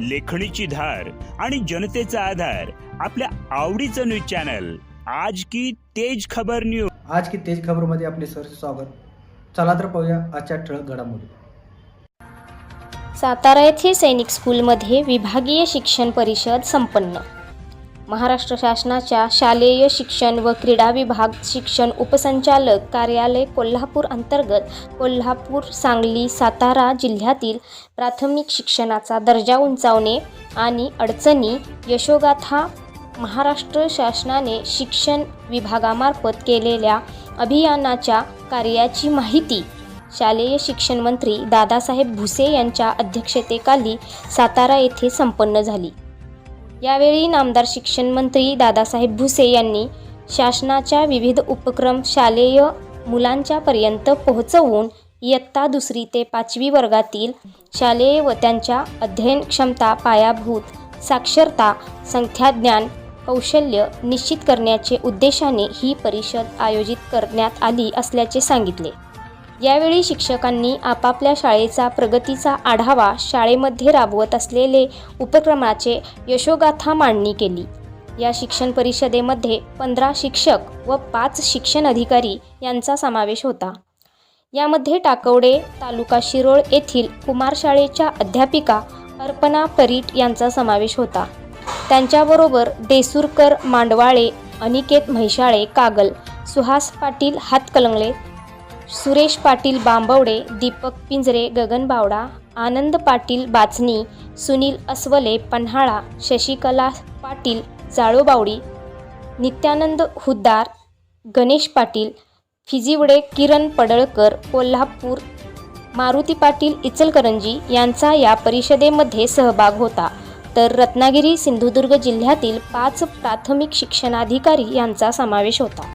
लेखणीची धार आणि जनतेचा आधार आपल्या आवडीचं न्यूज चॅनल. आज की तेज खबर न्यूज आज की तेज खबरमध्ये आपले सर स्वागत. चला तर पाहूया आजच्या ठळक घडामोडी. सातारा येथील सैनिक स्कूलमध्ये विभागीय शिक्षण परिषद संपन्न. महाराष्ट्र शासनाच्या शालेय शिक्षण व क्रीडा विभाग शिक्षण उपसंचालक कार्यालय कोल्हापूर अंतर्गत कोल्हापूर सांगली सातारा जिल्ह्यातील प्राथमिक शिक्षणाचा दर्जा उंचावणे आणि अडचणी यशोगाथा महाराष्ट्र शासनाने शिक्षण विभागामार्फत केलेल्या अभियानाच्या कार्याची माहिती शालेय शिक्षण मंत्री दादासाहेब भुसे यांच्या अध्यक्षतेखाली सातारा येथे संपन्न झाली. यावेळी नामदार शिक्षण मंत्री दादासाहेब भुसे यांनी शासनाच्या विविध उपक्रम शालेय मुलांच्या पर्यंत पोहोचवून इयत्ता दुसरी ते पाचवी वर्गातील शालेय व त्यांच्या अध्ययन क्षमता पायाभूत साक्षरता संख्याज्ञान कौशल्य निश्चित करण्याचे उद्देशाने ही परिषद आयोजित करण्यात आली असल्याचे सांगितले. यावेळी शिक्षकांनी आपापल्या शाळेचा प्रगतीचा आढावा शाळेमध्ये राबवत असलेले उपक्रमाचे यशोगाथा मांडणी केली. या शिक्षण परिषदेमध्ये पंधरा शिक्षक व पाच शिक्षण अधिकारी यांचा समावेश होता. यामध्ये टाकवडे तालुका शिरोळ येथील कुमार शाळेच्या अध्यापिका अर्पणा परीट यांचा समावेश होता. त्यांच्याबरोबर देसूरकर मांडवाळे अनिकेत म्हैशाळे कागल सुहास पाटील हातकलंगले सुरेश पाटील बांबवडे दीपक पिंजरे गगन बावडा आनंद पाटील बाचणी सुनील अस्वले पन्हाळा शशिकला पाटील जाळोबावडी नित्यानंद हुद्दार गणेश पाटील फिजिवडे किरण पडळकर कोल्हापूर मारुती पाटील इचलकरंजी यांचा या परिषदेमध्ये सहभाग होता. तर रत्नागिरी सिंधुदुर्ग जिल्ह्यातील पाच प्राथमिक शिक्षणाधिकारी यांचा समावेश होता.